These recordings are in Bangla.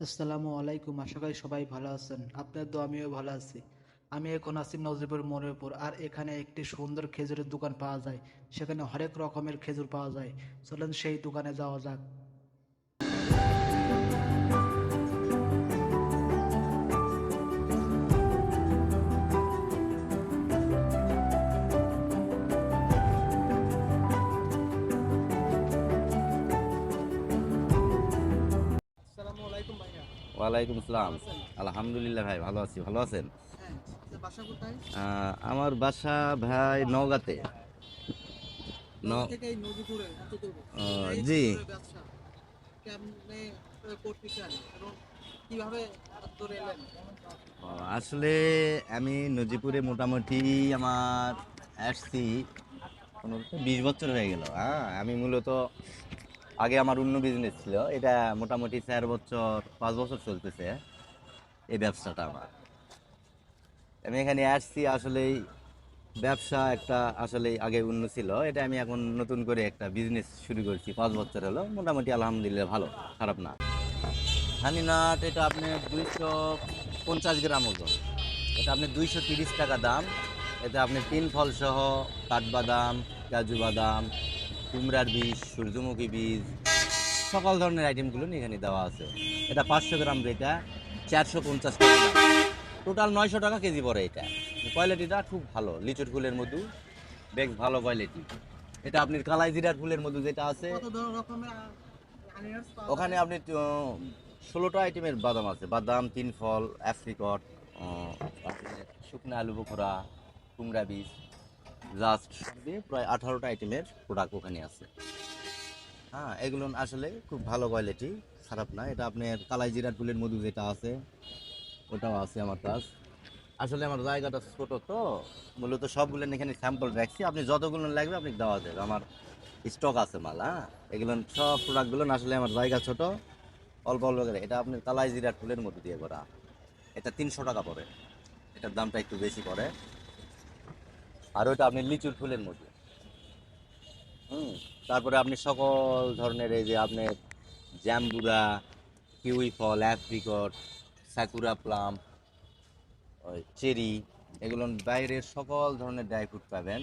আসসালামু আলাইকুম, আশা করি সবাই ভালো আছেন। আপনার তো আমিও ভালো আছি। আমি এখন আছি নজিবুর মোড়ের উপর, আর এখানে একটি সুন্দর খেজুরের দোকান পাওয়া যায়। সেখানে হরেক রকমের খেজুর পাওয়া যায়। চলেন সেই দোকানে যাওয়া যাক। ওয়ালাইকুম আসসালাম। আলহামদুলিল্লাহ ভাই ভালো আছি। ভালো আছেন? আমার বাসা ভাই নওগাঁতে। জি। আসলে আমি নজিপুরে মোটামুটি আমার আসছি পনেরো বিশ বছর হয়ে গেল। হ্যাঁ আমি মূলত আগে আমার অন্য বিজনেস ছিল। এটা মোটামুটি চার বছর, পাঁচ বছর চলতেছে এই ব্যবসাটা আমার। আমি এখানে আসছি আসলেই ব্যবসা একটা আসলে আগে অন্য ছিল। এটা আমি এখন নতুন করে একটা বিজনেস শুরু করছি, পাঁচ বছর হলো। মোটামুটি আলহামদুলিল্লাহ ভালো, খারাপ না। হানি নাট এটা আপনি দুইশো পঞ্চাশ গ্রাম ওজন। এটা আপনি দুইশো তিরিশ টাকা দাম। এতে আপনি তিন ফলসহ কাঠবাদাম, কাজু বাদাম কুমড়ার বীজ সূর্যমুখী বীজ সকল ধরনের আইটেমগুলো এখানে দেওয়া আছে। এটা পাঁচশো গ্রাম যেটা চারশো পঞ্চাশ টাকা। টোটাল নয়শো টাকা কেজি পড়ে এটা। কোয়ালিটিটা খুব ভালো লিচুর ফুলের মধু বেশ ভালো কোয়ালিটি এটা আপনি কালাই জিরার ফুলের মধু যেটা আছে ওখানে আপনি ষোলোটা আইটেমের বাদাম আছে। বাদাম তিন ফল অ্যাফ্রিকট শুকনো আলু বোখরা কুমড়া বীজ। জাস্ট প্রায় আঠারোটা আইটেমের প্রোডাক্ট ওখানে আছে। হ্যাঁ এগুলো আসলে খুব ভালো কোয়ালিটি খারাপ না। এটা আপনার কালাই জিরার ফুলের মধু যেটা আছে, ওটাও আছে আমার কাছ। আসলে আমার জায়গাটা ছোটো তো, মূলত সবগুলো এখানে স্যাম্পল রাখছি। আপনি যতগুলো লাগবে আপনি দেওয়া যাবে। আমার স্টক আছে মাল হ্যাঁ? এগুলো সব প্রোডাক্টগুলো আসলে আমার জায়গা ছোট। অল্প অল্প করে। এটা আপনি কালাই জিরার ফুলের মধ্যে দিয়ে করা। এটা তিনশো টাকা পড়ে। এটার দামটা একটু বেশি পড়ে। আর ওইটা আপনি লিচুর ফুলের মধ্যে। হুম, তারপরে আপনি সকল ধরনের এই যে আপনার জ্যাম্বুরা কিউই ফল, অ্যাপ্রিকট, সাকুরা প্লাম চেরি, এগুলো বাইরের সকল ধরনের ড্রাই ফ্রুট পাবেন।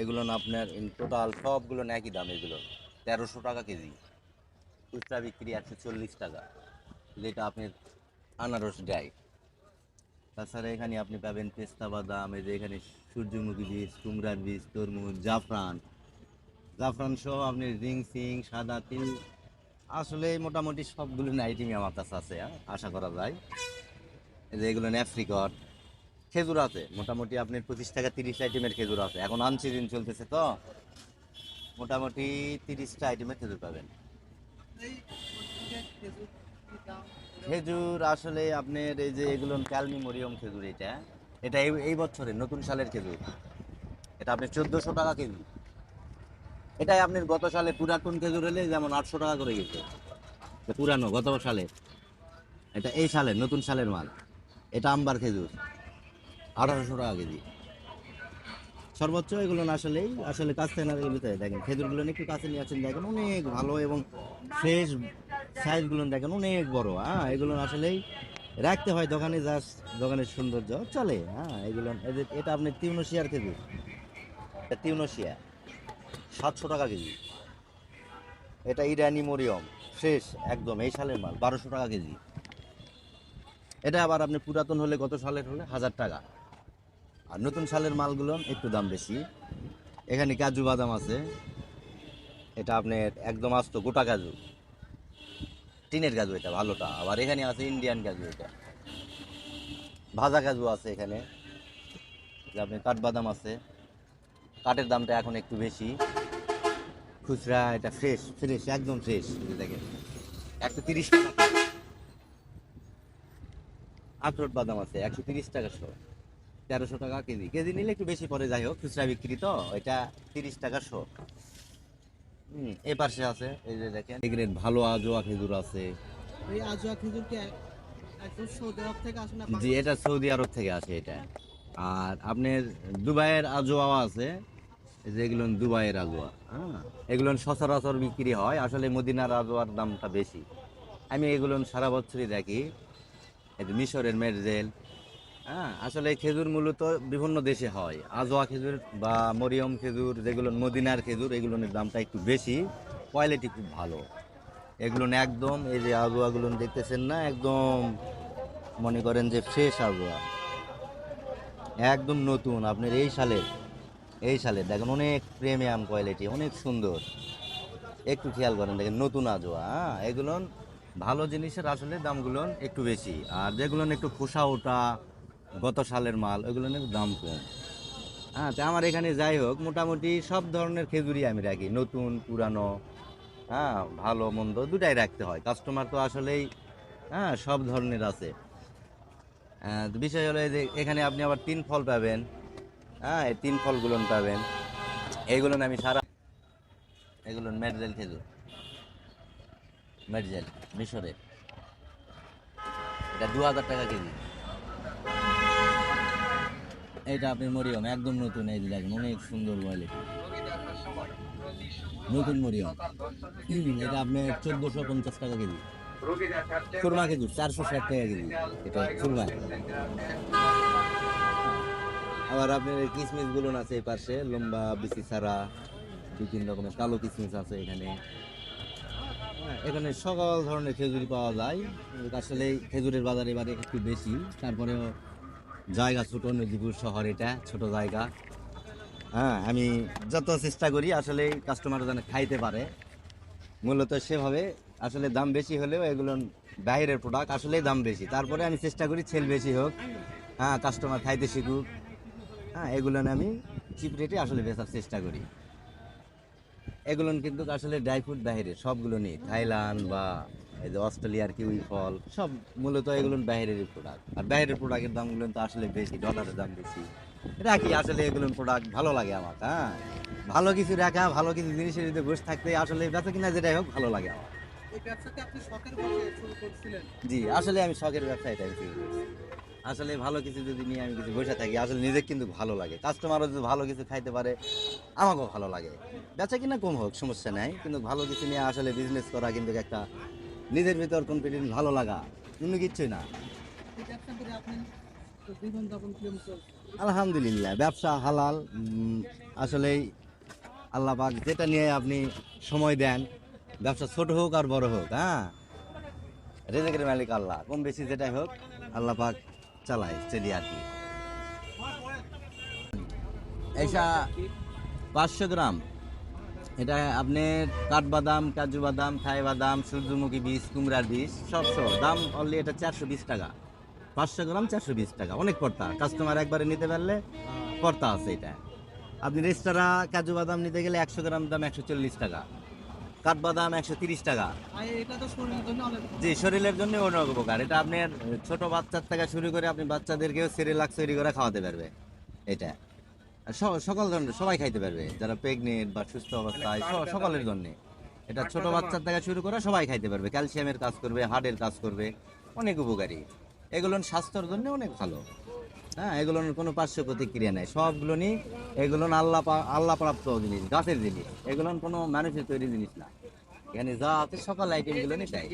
এগুলো আপনার ইন টোটাল সবগুলো একই দাম এগুলো। তেরোশো টাকা কেজি। খুচরা বিক্রি একশো চল্লিশ টাকা। যেটা আপনার আনারস ড্রাই। তাছাড়া এখানে আপনি পাবেন পেস্তা বাদাম, এই যে এখানে সূর্যমুখী বীজ কুমড়ার বীজ তরমুজ জাফরান। জাফরান সহ আপনি রিং সিং সাদা তিল আসলে মোটামুটি সবগুলো আইটেমই আমার কাছে আছে হ্যাঁ, আশা করা যায়। যে এগুলো অ্যাফ্রিকট খেজুর আছে মোটামুটি আপনার পঁচিশ টাকা তিরিশ আইটেমের খেজুর আছে। এখন আনসিজন চলতেছে তো মোটামুটি তিরিশটা আইটেমের খেজুর পাবেন। খেজুর আসলে আপনার এই যে এগুলো ক্যালমি মরিয়ম খেজুর এটা এটা এই এই বছরের নতুন সালের খেজুর এটা আপনি চোদ্দোশো টাকা কেজি। এটাই আপনি গত সালে পুরাতন খেজুর হলে যেমন আটশো টাকা করে গেছে। পুরানো, গত সালের এটা এই সালের, নতুন সালের মাল। এটা আম্বার খেজুর। আঠারোশো টাকা কেজি। সর্বোচ্চ এগুলো আসলেই আসলে কাছ থেকে না দেখলে দেখেন, খেজুরগুলো একটু কাছে নিয়ে আসেন, দেখেন অনেক ভালো এবং ফ্রেশ সাইজগুলো দেখেন অনেক বড়। হ্যাঁ এগুলো আসলেই রাখতে হয় দোকানে জাস্ট দোকানের সৌন্দর্য। চলে হ্যাঁ এগুলো এটা আপনি তিউনশিয়ার কেজি। তিউনশিয়া, সাতশো টাকা কেজি। এটা ইরানি মরিয়ম, ফ্রেশ, একদম, এই সালের মাল, বারোশো টাকা কেজি। এটা আবার আপনি পুরাতন হলে, গত সালের হলে, হাজার টাকা। আর নতুন সালের মালগুলো একটু দাম বেশি। এখানে কাজু বাদাম আছে। এটা আপনার একদম আস্ত, গোটা কাজু। টিনের কাজু এটা ভালোটা। আবার এখানে আছে ইন্ডিয়ান কাজু এটা ভাজা কাজু আছে এখানে। আপনি কাঠবাদাম আছে। কাঠের দামটা এখন একটু বেশি। খুচরা, এটা ফ্রেশ ফ্রেশ একদম ফ্রেশ দেখেন, একশো তিরিশ টাকা। আখরোট বাদাম আছে, একশো তিরিশ টাকা শো। তেরোশো টাকা কেজি। কেজি নিলে একটু বেশি পরে যাই হোক, খুচরা বিক্রি তো, এটা তিরিশ টাকা শো। এই পাশে আছে এই যে দেখেন। এগুলো ভালো আজোয়া খেজুর আছে। এই আজোয়া খেজুর কি একদম সৌদি আরব থেকে আসে না জি এটা সৌদি আরব থেকে আসে এটা। আর আপনার দুবাইয়ের আজোয়া আছে এই যে দুবাইয়ের আজোয়া হ্যাঁ? এগুলো সচরাচর বিক্রি হয় আসলে মদিনার আজোয়ার দামটা বেশি। আমি এগুলো সারা বছরই দেখি এই মিশরের মেরজেল হ্যাঁ আসলে খেজুর মূলত বিভিন্ন দেশে হয়। আজোয়া খেজুর বা মরিয়ম খেজুর, যেগুলো মদিনার খেজুর এগুলোর দামটা একটু বেশি। কোয়ালিটি খুব ভালো। এগুলো একদম এই যে আজোয়াগুলো দেখতেছেন না, একদম মনে করেন যে ফ্রেশ আজোয়া। একদম নতুন, আপনার এই সালের এই সালের। দেখেন অনেক প্রিমিয়াম কোয়ালিটি অনেক সুন্দর। একটু খেয়াল করেন, দেখেন নতুন আজোয়া হ্যাঁ এগুলো ভালো জিনিসের আসলে দামগুলো একটু বেশি। আর যেগুলো একটু খোসা ওটা গত সালের মাল ওইগুলোর দাম কম। হ্যাঁ তা আমার এখানে যাই হোক, মোটামুটি সব ধরনের খেজুরি আমি রাখি। নতুন, পুরানো হ্যাঁ ভালো, মন্দ, দুটাই রাখতে হয়। কাস্টমার তো আসলেই হ্যাঁ সব ধরনের আছে। তো বিষয় হলো এই যে, এখানে আপনি আবার তিন ফল পাবেন। হ্যাঁ এই তিন ফলগুলো পাবেন। এইগুলো আমি সারা এগুলো মেডজেল খেজুর। মেডজেল মিশরের। এটা দু হাজার টাকা কেজি। এটা আপনি মরিয়ম একদম নতুন এই দেখেন অনেক সুন্দর কোয়ালিটি নতুন মরিয়ম। এটা আপনি চোদ্দোশো পঞ্চাশ টাকা কেজি। খুরমা খেজুর চারশো ষাট টাকা কেজি। এটা খুরমা আবার আপনার কিসমিসগুলো আছে এই পাশে লম্বা বিচি ছাড়া তিন রকমের কালো কিসমিস আছে এখানে। হ্যাঁ, এখানে সকল ধরনের খেজুরি পাওয়া যায়। আসলে খেজুরের বাজার এবারে একটু বেশি তারপরেও জায়গা ছোট নদীপুর শহর এটা, ছোট জায়গা। হ্যাঁ আমি যত চেষ্টা করি আসলে কাস্টমার যেন খাইতে পারে। মূলত সেভাবে আসলে দাম বেশি হলেও এগুলো বাইরের প্রোডাক্ট আসলেই দাম বেশি। তারপরে আমি চেষ্টা করি সেল বেশি হোক হ্যাঁ কাস্টমার খাইতে শিখুক। হ্যাঁ এগুলো আমি চিপ রেটে আসলে বেচার চেষ্টা করি। এগুলো কিন্তু আসলে ড্রাই ফ্রুট বাইরে, সবগুলো নেই থাইল্যান্ড বা এই যে অস্ট্রেলিয়ার কিউই ফল সব মূলত এগুলো বাইরের প্রোডাক্ট আর বাইরের প্রোডাক্টের দামগুলো তো আসলে বেশি ডলারের দাম বেশি। রাখি আসলে এগুলো প্রোডাক্ট ভালো লাগে আমার হ্যাঁ। ভালো কিছু রাখা ভালো কিছু জিনিসের যদি বসে থাকতে আসলে বেচা কিনা যেটাই হোক ভালো লাগে আমার। জি আসলে আমি শখের ব্যবসা এটাই আসলে ভালো কিছু যদি নিয়ে আমি কিছু বসে থাকি আসলে নিজে কিন্তু ভালো লাগে। কাস্টমারও যদি ভালো কিছু খাইতে পারে আমাকেও ভালো লাগে। বেচা কিনা কম হোক সমস্যা নাই। কিন্তু ভালো কিছু নিয়ে আসলে বিজনেস করা কিন্তু একটা নিজের ভিতর কনফিডেন্স ভালো লাগা, অন্য কিচ্ছুই না। আলহামদুলিল্লাহ, ব্যবসা হালাল আসলেই আল্লাহ পাক যেটা নিয়ে আপনি সময় দেন, ব্যবসা ছোট হোক আর বড় হোক হ্যাঁ? রেজেকের মালিক আল্লাহ, কম বেশি যেটাই হোক, আল্লাহ পাক চালায় চলি আর কি। এইসা পাঁচশো গ্রাম। এটা আপনার কাঠবাদাম কাজু বাদাম থাই বাদাম সূর্যমুখী বীজ কুমড়ার বীজ সব সহ। দাম অনলি এটা চারশো বিশ টাকা। পাঁচশো গ্রাম চারশো বিশ টাকা। অনেক পড়তা কাস্টমার একবারে নিতে পারলে পড়তা আছে এটা। আপনি রেস্তোরাঁ কাজু বাদাম নিতে গেলে একশো গ্রাম দাম একশো চল্লিশ টাকা। কাঠবাদাম একশো তিরিশ টাকা। জি শরীরের জন্য অনেক উপকার। এটা আপনার ছোট বাচ্চার থেকে শুরু করে আপনি বাচ্চাদেরকেও সেরেলাক তৈরি করে খাওয়াতে পারবে। এটা। সকল ধরনের সবাই খাইতে পারবে। যারা প্রেগনেন্ট বা সুস্থ অবস্থায় সকলের জন্য। এটা ছোট বাচ্চার থেকে শুরু করে সবাই খাইতে পারবে। ক্যালসিয়ামের কাজ করবে হার্টের কাজ করবে অনেক উপকারী। এগুলো স্বাস্থ্যের জন্য অনেক ভালো। হ্যাঁ এগুলোর কোনো পার্শ্ব প্রতিক্রিয়া নেই। সবগুলো নিয়ে এগুলো আল্লাহ আল্লাহ প্রাপ্ত জিনিস গাছের জিনিস। এগুলো কোনো মানুষের তৈরি জিনিস না। এখানে যা আছে সকল আইটেমগুলো নিয়ে তাই।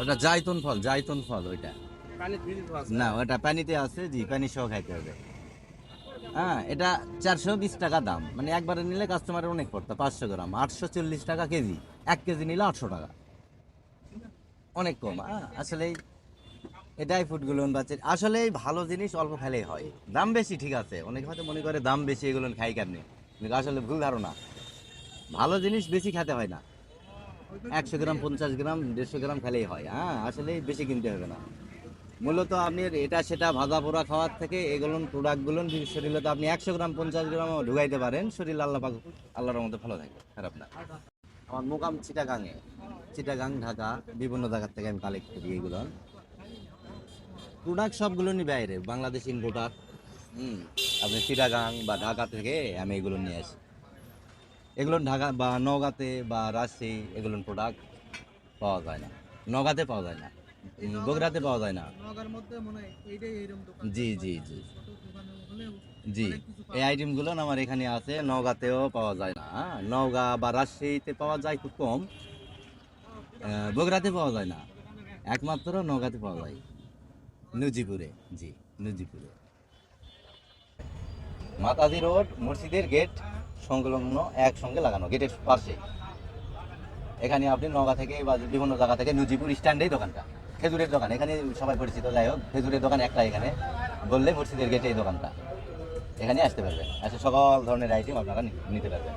ওটা জাইতুন ফল জাইতুন ফল ওইটা। না ওটা পানিতে আছে জি পানি সহ খাইতে হবে। হ্যাঁ এটা চারশো বিশ টাকা দাম। মানে একবারে নিলে কাস্টমারের অনেক পড়তো, পাঁচশো গ্রাম। আটশো চল্লিশ টাকা কেজি। এক কেজি নিলে আটশো টাকা। অনেক কম। আসলে এটাই ফুডগুলো বাচ্চা আসলে ভালো জিনিস অল্প খেলেই হয়। দাম বেশি, ঠিক আছে। অনেক হয়তো মনে করে দাম বেশি, এগুলো খাই কেমনি? কিন্তু আসলে ভুল ধারণা। ভালো জিনিস বেশি খেতে হয় না। একশো গ্রাম, পঞ্চাশ গ্রাম, দেড়শো গ্রাম খেলেই হয়। হ্যাঁ আসলে বেশি কিনতে হবে না। মূলত আপনি এটা সেটা ভাজা পোড়া খাওয়ার থেকে এগুলো প্রোডাক্টগুলো শরীরে তো আপনি একশো গ্রাম, পঞ্চাশ গ্রামও ঢুকাইতে পারেন, শরীর আল্লাহ পাক আল্লাহর মধ্যে ভালো থাকে, খারাপ না। আমার মোকাম চিটাগাঙে, চিটাগাং, ঢাকা, বিভিন্ন জায়গার থেকে আমি কালেক্ট করি এগুলো প্রোডাক্ট সবগুলো নিয়ে বাইরে, বাংলাদেশ ইম্পোর্টার হুম, আপনি চিটাগাং বা ঢাকা থেকে আমি এগুলো নিয়ে আসি। এগুলো ঢাকা বা নওগাঁতে বা রাজশাহী এগুলো প্রোডাক্ট পাওয়া যায় না, নওগাঁতে পাওয়া যায় না। বগুড়াতে পাওয়া যায় না। জি জি জি। জি এই আইটেমগুলো আমার এখানে আছে নওগাঁতেও পাওয়া যায় না হ্যাঁ? নওগাঁ বা রাজশাহীতে পাওয়া যায় খুব কম আহ, বগুড়াতে পাওয়া যায় না। একমাত্র নগাতে পাওয়া যায়। নুজিপুরে জি নুজিপুরে। মাতাজি রোড মসজিদের গেট সংলগ্ন একসঙ্গে লাগানো গেটের পাশে। এখানে আপনি নগা থেকে বা বিভিন্ন জায়গা থেকে নুজিপুর স্ট্যান্ডেই দোকানটা। খেজুরের দোকান, এখানে সবাই পরিচিত, যাই হোক, খেজুরের দোকান একটা এখানে। বললে মুর্শিদের গেটে এই দোকানটা। এখানে আসতে পারবেন। আচ্ছা সকল ধরনের আইটেম আপনারা নিতে পারবেন।